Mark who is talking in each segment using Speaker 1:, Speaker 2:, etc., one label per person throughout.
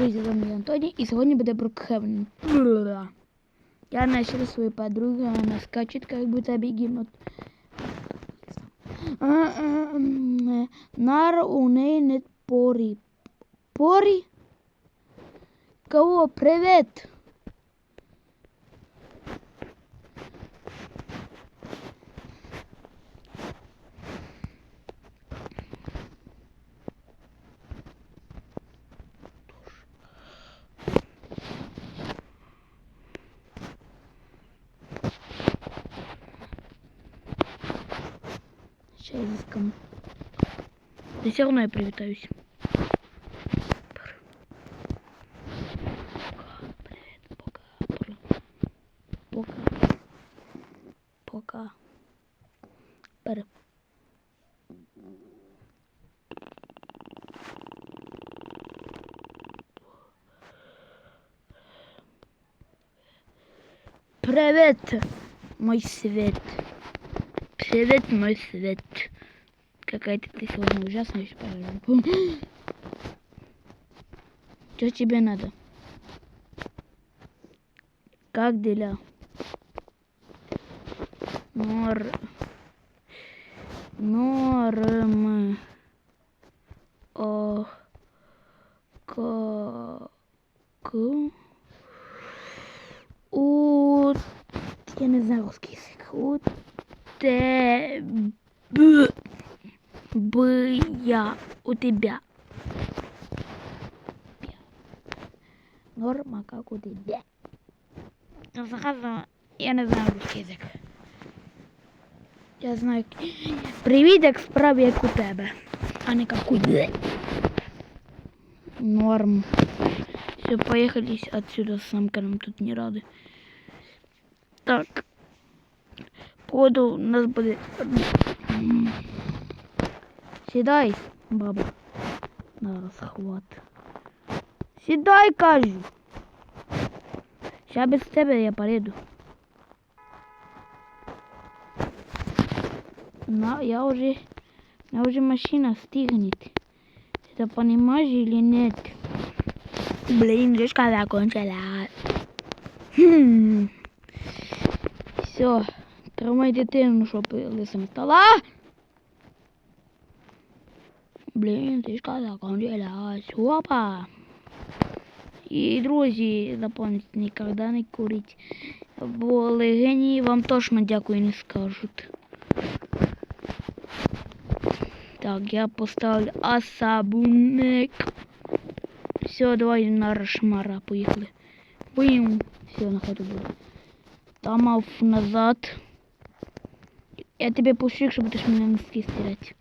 Speaker 1: Друзі, з вами Антоні, і сьогодні буде Брукхевен. Я нашел свою подругу, она скачет, как будто бегемот. А, а, м, Нар у неї не порі. Порі? Кого? Привет! Кому. Да все равно я привитаюсь. Пока. Пер. Привет, мой свет. Привет, мой свет. Какая-то ты сегодня ужасная. Что тебе надо? Как дела? Нор... Норм... О... Ка... К... У... Я не знаю русский язык. Те... Б... Б... Я... У тебя. Норма, как у тебя. Ну, зараза, я не знаю русский язик. Я знаю. Привіт, як справи, як у тебе, а не як у тебе. Норм. Все, поехали отсюда с самканом, тут не рады. Так. Походу у нас буде. Сідай, баба. На розхват. Сідай, кажу. Ща без тебе я поеду. На, я уже, я уже машина стигнет. Это понимаешь или нет? Блин, решка закончилась. Хм. Все, тримай дитину, щоб лисим стала. Блін, трішка закончилась. Опа. І, друзі, запам'ятайте, ніколи не куріть. Бо легені вам точно дякую не скажуть. Так, я поставлю особняк. Все, давай на Рашмара поїхали. Бим. Все, на ходу буду. Тамов назад. Я тебе пущу, якщо будеш мене носки стирати.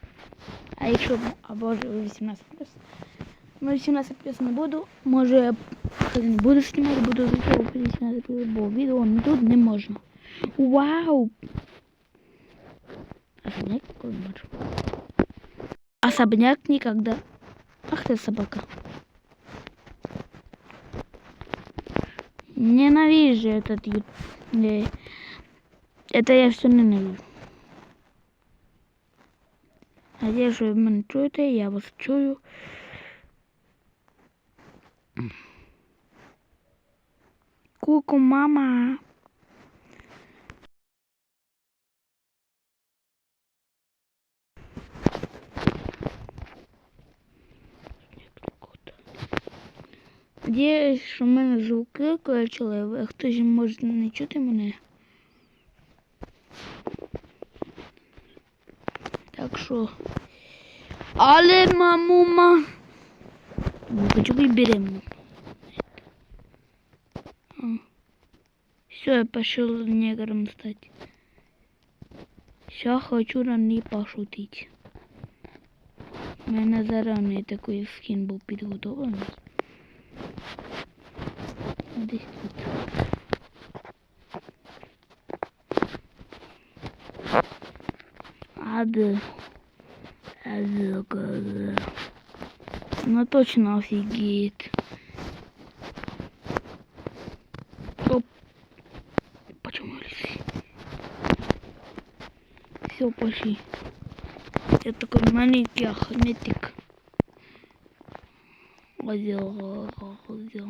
Speaker 1: А якщо, а боже, 18 плюс. Ну, 18 плюс не буду. Може, я коли не буду знімати, буду відео 18 плюс, бо відео ну, тут не можна. Вау! Особняк такой бачу. Особняк никогда. Ах ты собака. Ненавижу этот ют... э, Это я все ненавижу. Надеюсь, що ви мене чуєте, я вас чую. Куку, мама. Надіюсь, що в мене звуки а хтось може не чути мене. Що. Але мамума. Не хочу быть беременна. Все, я пошел негром стать. Все, хочу на ней пошутить. У мене зараний такий скін був підготовлений. Десь тут. Аде. Аде, аде. Ну точно офигеет. Оп. Почему? Все, пошли. Я такой маленький ахметик. Озел. відео.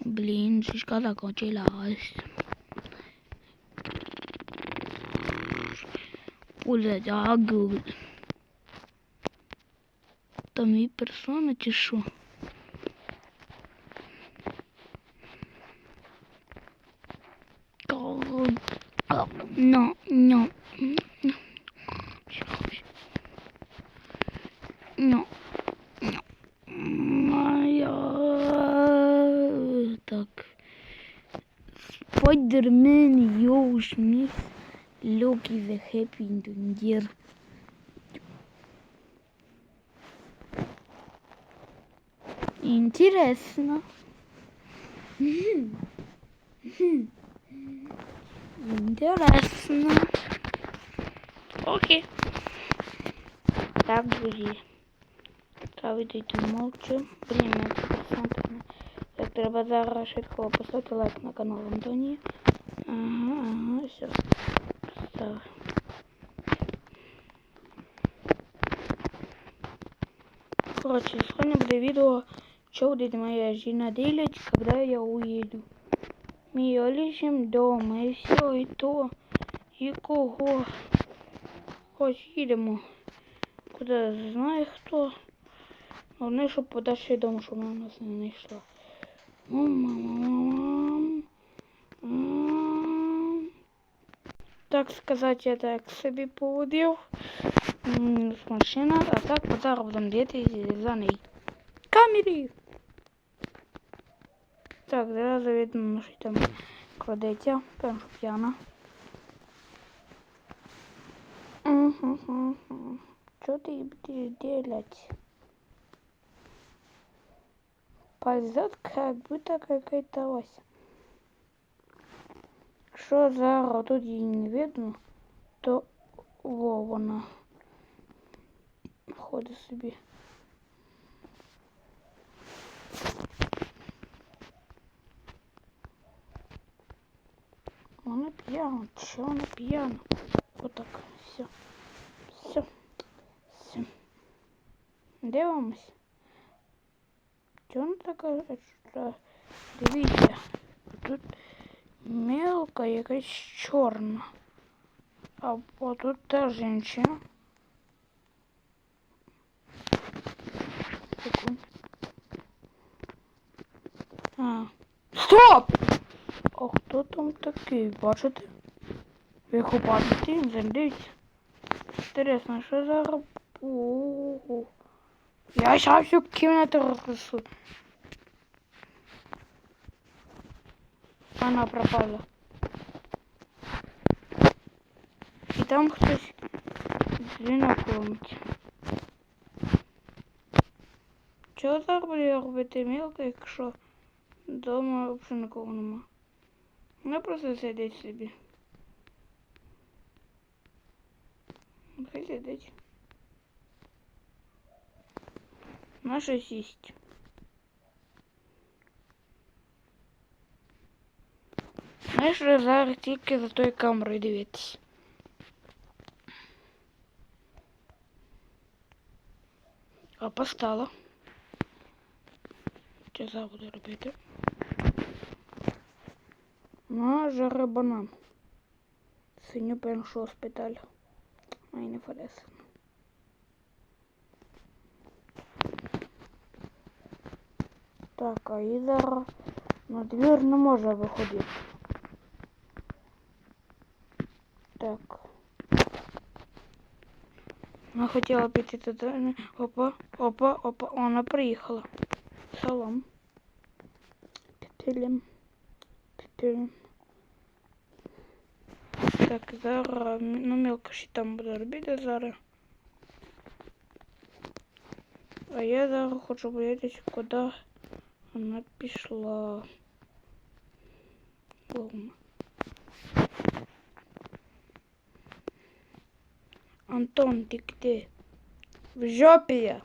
Speaker 1: Блін, шишка закончилась. Пуля дягу. Там і персона чи що? No, no. No. Моя. Так. Spider-Man, Joe Smith, Loki the Happy Engineer. Интересно. Интересно. Окей. Так, друзі. Треба йти мовчу. Блін, не посмотрено. Так, треба зараз швидко поставити лайк на канал Антонії. Ага, ага, все. Так. Короче, сегодня буде відео, що буде моя жена делать, когда я уеду. Мы лишим дома і все, і то, і кого. Хоч їдемо. Куди знає хто. Головне, щоб подальше дому, щоб вона нас не знайшла. Так сказати, я так собі поводив. З машина, а так зараз будемо діти за неї. Камері! Так, зараз видно, що там кладеться, прям що п'яна. Что ты будешь делать? Ползет как будто какая-то ось. Що зараз тут її не видно, то во вона ходить собі. Вона п'яна, чи вона п'яна? Отак, все. Все. Все. Дивимось. Чому така що дивіться, тут мелка якась чорна. А тут та жінка. Секунд. А. Стоп! А хто там такий? Бачите? Ви хопати дивіться. Интересно, что за Ого. Я сейчас всю кімнату розкресу. Она пропала. І там хтось дзвінок ломить. Чого так буде робити мілко, якщо вдома взагалі нікого нема? Не просто сидить собі. Хай сидить. Наша сість. Знаєш, зараз тільки за тою камерою дивитися. А постала. Що зараз буду робити? На жаре банан. Синю першого шпиталь. Ай, не форес. Так, а і зараз на двір не може виходити. Так. Вона хотіла піти туди. Опа, опа, опа, вона приїхала. Салам. Пепелем. Пепелем. Так, зараз, ну мелко ще там буде робити зараз. А я зараз хочу подивитися, куди вона пішла. Ладно. Антон, ты где? В жопе я.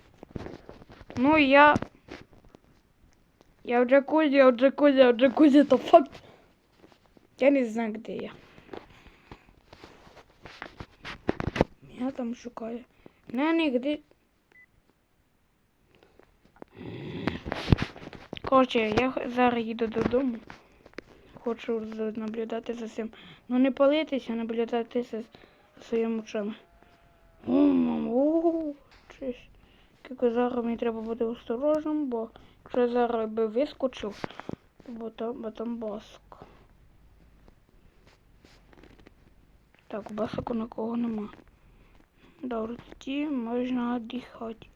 Speaker 1: Ну, я... Я в джакузи, я в джакузи, я в джакузи, это факт. Я не знаю, где я. Меня там шукали. Не, нігде. Коротше, я зараз їду додому. Хочу наблюдати за цим. Ну не палитися, а наблюдати за своїми очами. О, чись. Тільки зараз мені треба бути осторожним, бо якщо я зараз би вискочив, бо там, бо там баск. Так, баску на кого нема. Добре, тоді можна віддихати.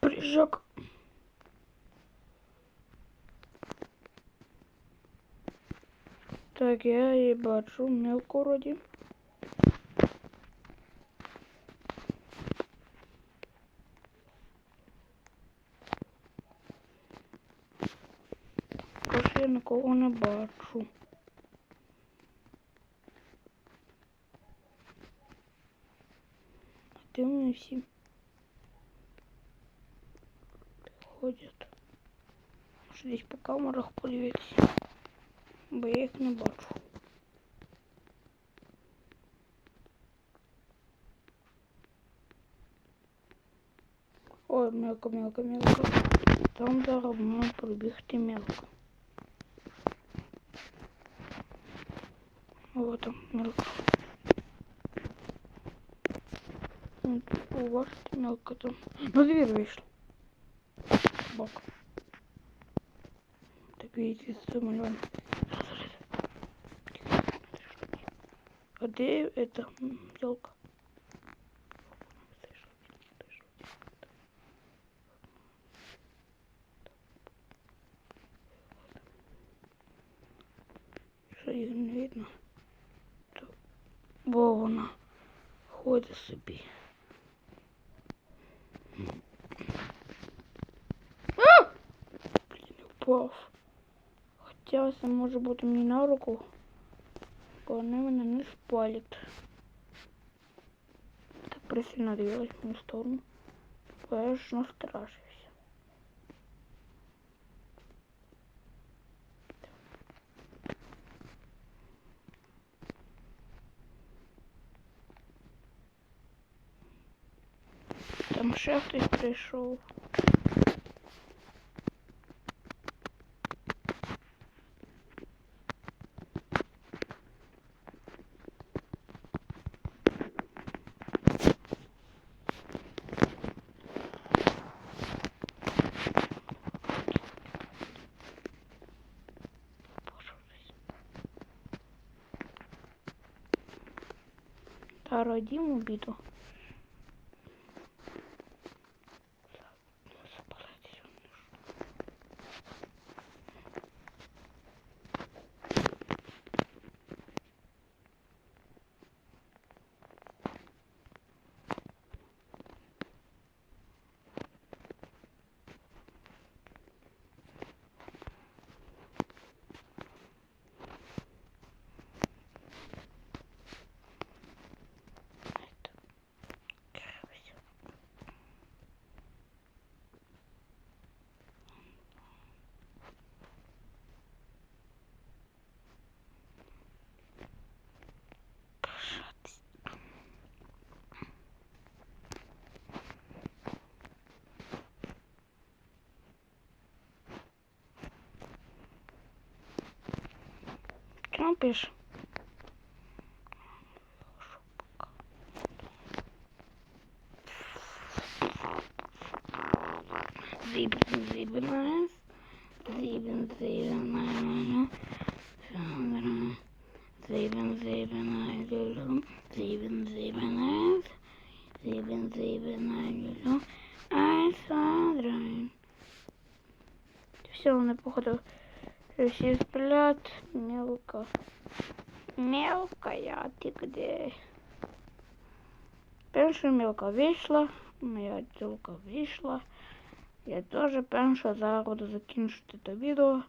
Speaker 1: Прыжок. Так, я її бачу мелко вроді. Також я нікого не бачу. А де вони всі ходять? Може десь по камерах подивитися, Бо я їх не бачу. Ой, мелко, мелко, мелко. Там зараз можна пробігти мелко. Вот там мелко. Вот, У вас мелко там. На дверь вийшло. Бок. Так видите, самолет. А где это елка? Що їх не видно? То- Бо вона ходить собі. А! Блін, впав. Хоча це може бути мені на руку, бо вони мене не спалять. Так присильно дивилась в мою сторону. Бо я ж настрашився. Там ще хтось прийшов. Та родім обіду. Чому пиш? Зібен, зібен, зібен, зібен, Zeven, zeven, nine, Zeven, zeven, nine. Zeven, zeven, nine, Айсадрайн. Все, вони походу всі сплять. Мелко. Мелкая, ты где? Перша мелка вийшла, моя тілка вийшла. Я теж перша зараз буду закінчити це відео,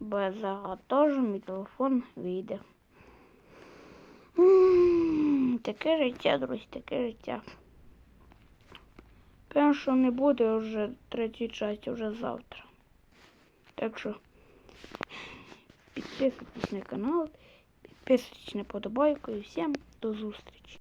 Speaker 1: бо я зараз теж мій телефон вийде. Таке життя, друзі, таке життя. Що не буде вже третій часті, вже завтра. Так що підписуйтесь на канал, Підписуйтесь на подобайку і всім до зустрічі.